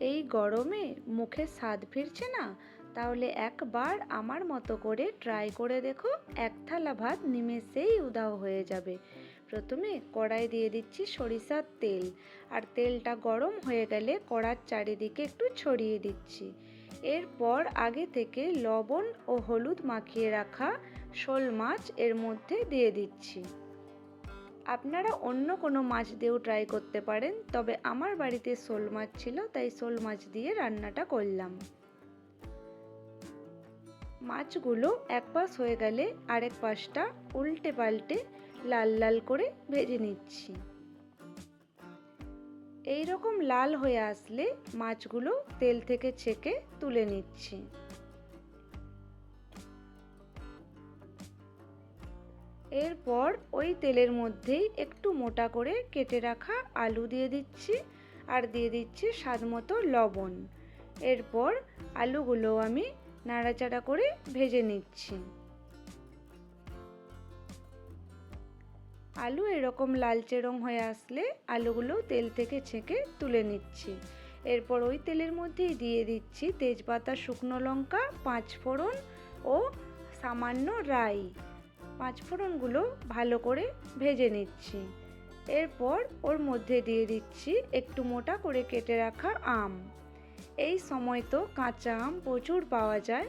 এই গরমে মুখে স্বাদ ফিরছে না? তাহলে একবার আমার মতো করে ট্রাই করে দেখো, এক থালা ভাত নিমেষেই উদাও হয়ে যাবে। প্রথমে কড়াই দিয়ে দিচ্ছি সরিষার তেল, আর তেলটা গরম হয়ে গেলে কড়ার চারিদিকে একটু ছড়িয়ে দিচ্ছি। এরপর আগে থেকে লবণ ও হলুদ মাখিয়ে রাখা শোল মাছ এর মধ্যে দিয়ে দিচ্ছি। আপনারা অন্য কোনো মাছ দিয়েও ট্রাই করতে পারেন, তবে আমার বাড়িতে শোল মাছ ছিল, তাই শোল মাছ দিয়ে রান্নাটা করলাম। মাছগুলো এক পাশ হয়ে গেলে আরেক পাশটা উল্টে পাল্টে লাল লাল করে ভেজে নিচ্ছি। এই রকম লাল হয়ে আসলে মাছগুলো তেল থেকে ছেঁকে তুলে নিচ্ছি। এরপর ওই তেলের মধ্যেই একটু মোটা করে কেটে রাখা আলু দিয়ে দিচ্ছি আর দিয়ে দিচ্ছি স্বাদ মতো লবণ। এরপর আলুগুলো আমি নাড়াচাড়া করে ভেজে নিচ্ছি। আলু এরকম লালচে রং হয়ে আসলে আলুগুলো তেল থেকে ছেঁকে তুলে নিচ্ছি। এরপর ওই তেলের মধ্যেই দিয়ে দিচ্ছি তেজপাতা, শুকনো লঙ্কা পাঁচ ফোড়ন ও সামান্য রাই। পাঁচ ফোড়নগুলো ভালো করে ভেজে নিচ্ছি। এরপর ওর মধ্যে দিয়ে দিচ্ছি একটু মোটা করে কেটে রাখা আম। এই সময় তো কাঁচা আম প্রচুর পাওয়া যায়।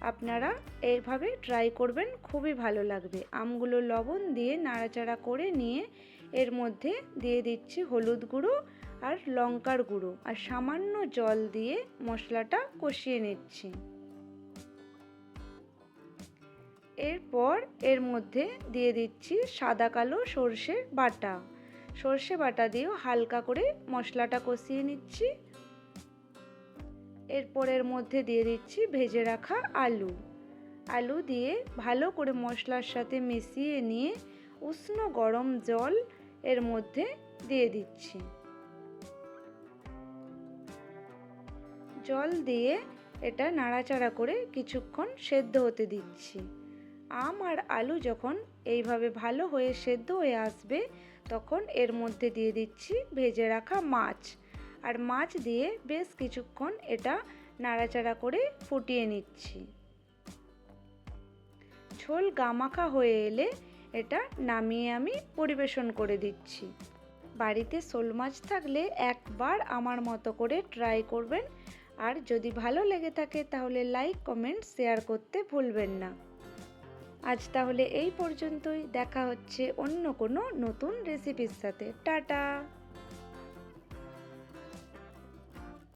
আপনারা এইভাবে ট্রাই করবেন, খুবই ভালো লাগবে। আমগুলো লবণ দিয়ে নাড়াচাড়া করে নিয়ে এর মধ্যে দিয়ে দিচ্ছি হলুদ গুঁড়ো আর লঙ্কার গুঁড়ো। আর সামান্য জল দিয়ে মশলাটা কষিয়ে নিচ্ছি। এরপর এর মধ্যে দিয়ে দিচ্ছি সাদা কালো সর্ষে বাটা। সর্ষে বাটা দিয়েও হালকা করে মশলাটা কষিয়ে নিচ্ছি। এরপর এর মধ্যে দিয়ে দিচ্ছি ভেজে রাখা আলু। আলু দিয়ে ভালো করে মশলার সাথে মিশিয়ে নিয়ে উষ্ণ গরম জল এর মধ্যে দিয়ে দিচ্ছি। জল দিয়ে এটা নাড়াচাড়া করে কিছুক্ষণ সেদ্ধ হতে দিচ্ছি। আম আর আলু যখন এইভাবে ভালো হয়ে সেদ্ধ হয়ে আসবে, তখন এর মধ্যে দিয়ে দিচ্ছি ভেজে রাখা মাছ। আর মাছ দিয়ে বেশ কিছুক্ষণ এটা নাড়াচাড়া করে ফুটিয়ে নিচ্ছি। ঝোল গামাখা হয়ে এলে এটা নামিয়ে আমি পরিবেশন করে দিচ্ছি। বাড়িতে শোল মাছ থাকলে একবার আমার মতো করে ট্রাই করবেন। আর যদি ভালো লেগে থাকে তাহলে লাইক, কমেন্ট, শেয়ার করতে ভুলবেন না। আজ তাহলে এই পর্যন্তই। দেখা হচ্ছে অন্য কোনো নতুন রেসিপির সাথে। টাটা!